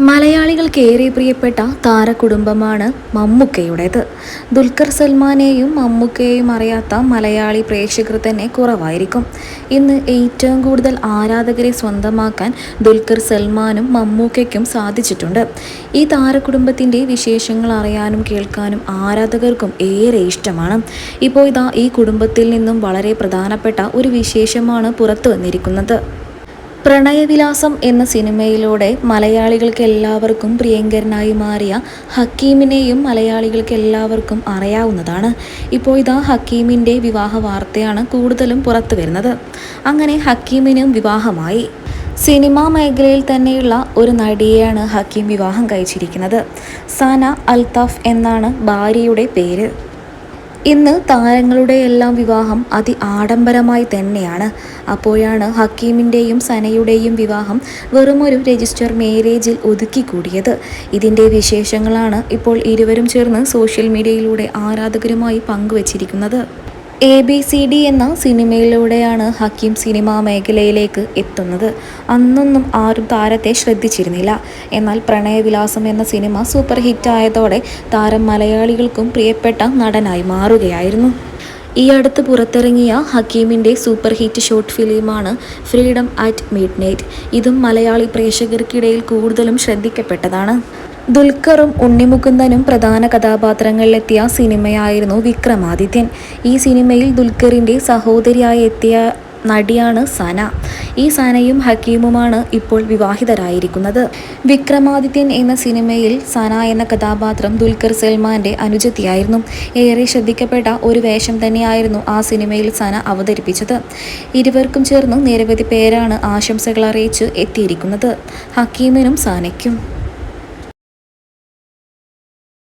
മലയാളികൾക്ക് ഏറെ പ്രിയപ്പെട്ട താരകുടുംബമാണ് മമ്മൂക്കയുടേത്. ദുൽഖർ സൽമാനെയും മമ്മൂക്കയെയും അറിയാത്ത മലയാളി പ്രേക്ഷകർ തന്നെ കുറവായിരിക്കും. ഇന്ന് ഏറ്റവും കൂടുതൽ ആരാധകരെ സ്വന്തമാക്കാൻ ദുൽഖർ സൽമാനും മമ്മൂക്കയ്ക്കും സാധിച്ചിട്ടുണ്ട്. ഈ താരകുടുംബത്തിന്റെ വിശേഷങ്ങൾ അറിയാനും കേൾക്കാനും ആരാധകർക്കും ഏറെ ഇഷ്ടമാണ്. ഇപ്പോൾ ഇതാ ഈ കുടുംബത്തിൽ നിന്നും വളരെ പ്രധാനപ്പെട്ട ഒരു വിശേഷമാണ് പുറത്തു വന്നിരിക്കുന്നത്. പ്രണയവിലാസം എന്ന സിനിമയിലൂടെ മലയാളികൾക്ക് എല്ലാവർക്കും പ്രിയങ്കരനായി മാറിയ ഹക്കീമിനെയും മലയാളികൾക്ക് എല്ലാവർക്കും അറിയാവുന്നതാണ്. ഇപ്പോൾ ഇതാ ഹക്കീമിന്റെ വിവാഹ വാർത്തയാണ് കൂടുതലും പുറത്തു വരുന്നത്. അങ്ങനെ ഹക്കീമിനും വിവാഹമായി. സിനിമാ മേഖലയിൽ തന്നെയുള്ള ഒരു നടിയെയാണ് ഹക്കീം വിവാഹം കഴിച്ചിരിക്കുന്നത്. സന അൽതാഫ് എന്നാണ് ഭാര്യയുടെ പേര്. ഇന്ന് താരങ്ങളുടെ എല്ലാം വിവാഹം അതി ആഡംബരമായി തന്നെയാണ്. അപ്പോഴാണ് ഹക്കീമിന്റെയും സനയുടെയും വിവാഹം വെറുമൊരു രജിസ്റ്റർ മേരേജിൽ ഒതുക്കിക്കൂടിയത്. ഇതിന്റെ വിശേഷങ്ങളാണ് ഇപ്പോൾ ഇരുവരും ചേർന്ന് സോഷ്യൽ മീഡിയയിലൂടെ ആരാധകരുമായി പങ്കുവച്ചിരിക്കുന്നത്. എ ബി സി ഡി എന്ന സിനിമയിലൂടെയാണ് ഹക്കീം സിനിമാ മേഖലയിലേക്ക് എത്തുന്നത്. അന്നൊന്നും ആരും താരത്തെ ശ്രദ്ധിച്ചിരുന്നില്ല. എന്നാൽ പ്രണയവിലാസം എന്ന സിനിമ സൂപ്പർ ഹിറ്റായതോടെ താരം മലയാളികൾക്കും പ്രിയപ്പെട്ട നടനായി മാറുകയായിരുന്നു. ഈ അടുത്ത് പുറത്തിറങ്ങിയ ഹക്കീമിന്റെ സൂപ്പർ ഹിറ്റ് ഷോർട്ട് ഫിലിമാണ് ഫ്രീഡം അറ്റ് മിഡ് ഇതും മലയാളി പ്രേക്ഷകർക്കിടയിൽ കൂടുതലും ശ്രദ്ധിക്കപ്പെട്ടതാണ്. ദുൽഖറും ഉണ്ണിമുകുന്ദനും പ്രധാന കഥാപാത്രങ്ങളിലെത്തിയ സിനിമയായിരുന്നു വിക്രമാദിത്യൻ. ഈ സിനിമയിൽ ദുൽഖറിന്റെ സഹോദരിയായി എത്തിയ നടിയാണ് സന. ഈ സനയും ഹക്കീമുമാണ് ഇപ്പോൾ വിവാഹിതരായിരിക്കുന്നത്. വിക്രമാദിത്യൻ എന്ന സിനിമയിൽ സന എന്ന കഥാപാത്രം ദുൽഖർ സൽമാന്റെ അനുജത്തിയായിരുന്നു. ഏറെ ശ്രദ്ധിക്കപ്പെട്ട ഒരു വേഷം തന്നെയായിരുന്നു ആ സിനിമയിൽ സന അവതരിപ്പിച്ചത്. ഇരുവർക്കും ചേർന്ന് നിരവധി പേരാണ് ആശംസകൾ അറിയിച്ച് എത്തിയിരിക്കുന്നത്. ഹക്കീമിനും സനയ്ക്കും.